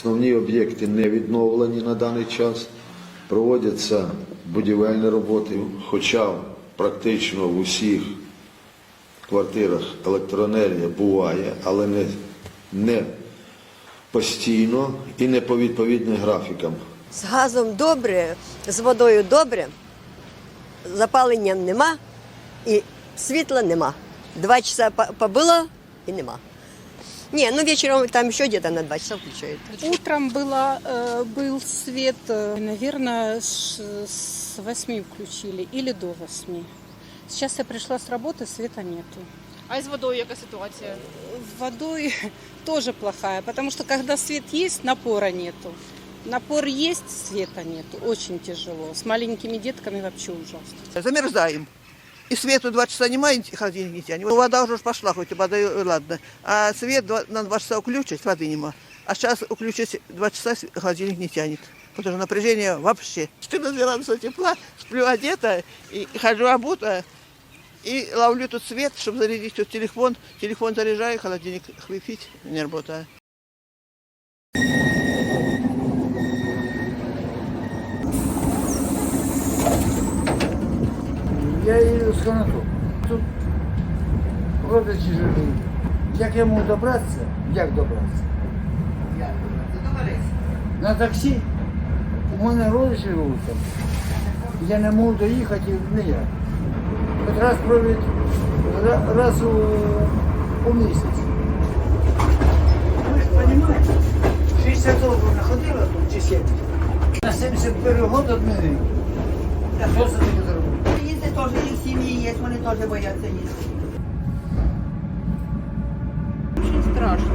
Основні об'єкти не відновлені на даний час. Проводяться будівельні роботи, хоча практично в усіх квартирах електроенергія буває, але не, не постійно і не по відповідним графікам. З газом добре, з водою добре, запалення нема і світла нема. Два часа по- побило і нема. Ні, ну вечором там ще где-то на два часа включають. Утром было, э, был свет, наверное, с 8 включили или до 8. Сейчас я пришла с работы, света нету. А із водою яка ситуація? Водой тоже плохая, потому что когда свет есть, напора нету. Напор есть, света нету. Очень тяжело. С маленькими детками вообще ужасно. Замерзаем. И свету два часа немає, холодильник не тянет. Вода уже пошла, хоть и вода, и ладно. А свет на два часа включить, воды нема. А сейчас включить два часа, с- холодильник не тянет. Потому что напряжение вообще. 14 градусов тепла, сплю одета, и хожу обута, и ловлю тут свет, чтобы зарядить тут телефон. Телефон заряжаю, холодильник хлыпить, не работает. Я їду з канату. Тут родичі живуть. Як я можу добратися? Як добратися? На таксі. У мене родичі живуть там. Я не можу доїхати ніяк. Хоч раз провід раз у, у місяць. Ви ж розумієте, 60 років находила тут чи 70. На 71 год одмінив. теж і в сім'ї є, вони теж бояться їздити. Очень страшно.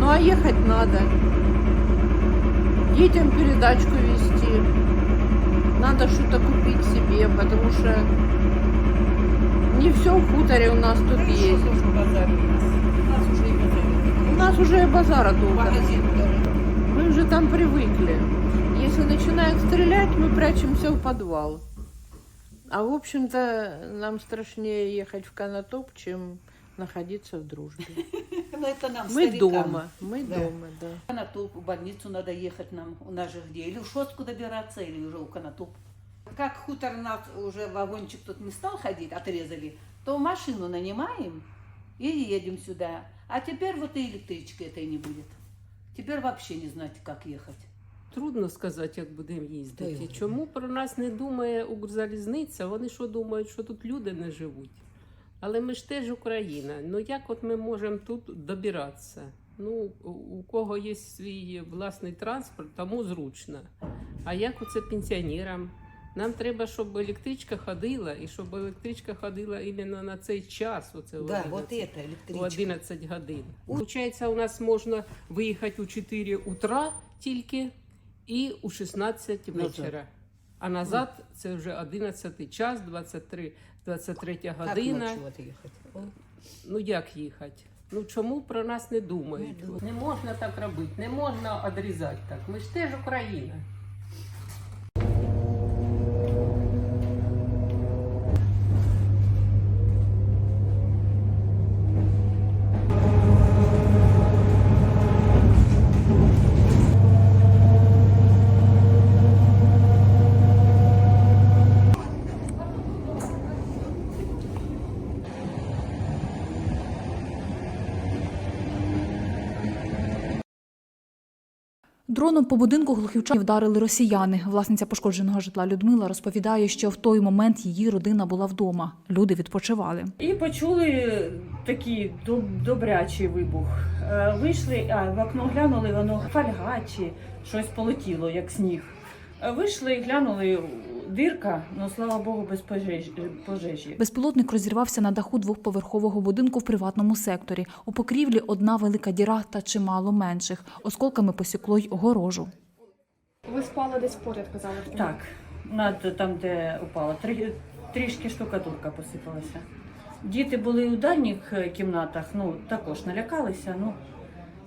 Ну а ехать надо. Детям передачку вести. Надо что-то купить себе, потому что не все в хуторе у нас тут есть. У нас уже и базара толком. Мы уже там привыкли. Если начинают стрелять, мы прячемся в подвал. А в общем-то нам страшнее ехать в Конотоп, чем находиться в дружбе. Ну, это нам, Мы старикам. дома, мы Да. дома, да. В Конотоп, в больницу надо ехать нам. У нас же где? Или в Шостку добираться, или уже у Конотоп. Как хутор нас уже вагончик тут не стал ходить, отрезали, то машину нанимаем и едем сюда. А теперь вот и электрички этой не будет. Теперь вообще не знать, как ехать. Трудно сказати, як будемо їздити. Чому про нас не думає Укрзалізниця? Вони що думають, що тут люди не живуть. Але ми ж теж Україна. Ну як от ми можемо тут добиратися? Ну, у- кого є свій власний транспорт, тому зручно. А як оце пенсіонерам? Нам треба, щоб електричка ходила, і щоб електричка ходила іменно на цей час. Оце Да, 11 вот это у электричка. 11 годин. Получається, у нас можна виїхати у 4 утра тільки і у 16 вечора. А назад це вже 11 час, 23, 23 Как година. Ну як їхати? Ну чому про нас не думають? Не можна так робити, не можна відрізати так. Ми ж теж Україна. Дроном по будинку глухівчан вдарили росіяни. Власниця пошкодженого житла Людмила розповідає, що в той момент її родина була вдома. Люди відпочивали. І почули такий доб- добрячий вибух. Е, Вийшли, а в окно глянули, воно фольга чи щось полетіло, як сніг. Е, Вийшли і глянули, дирка, ну слава Богу, без пожежі. пожежі. Безпілотник розірвався на даху двохповерхового будинку в приватному секторі. У покрівлі одна велика діра та чимало менших. Осколками посікло й огорожу. Ви спали десь поряд, казали. Так, над там, де упало, Трі- трішки штукатурка посипалася. Діти були у дальніх е, кімнатах, ну також налякалися, ну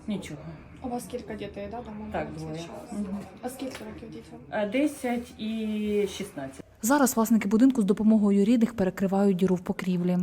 нічого. У вас кілька дітей, да, дома? Так, двоє. Угу. А скільки років дітям? Е, 10 і 16. Зараз власники будинку з допомогою рідних перекривають діру в покрівлі.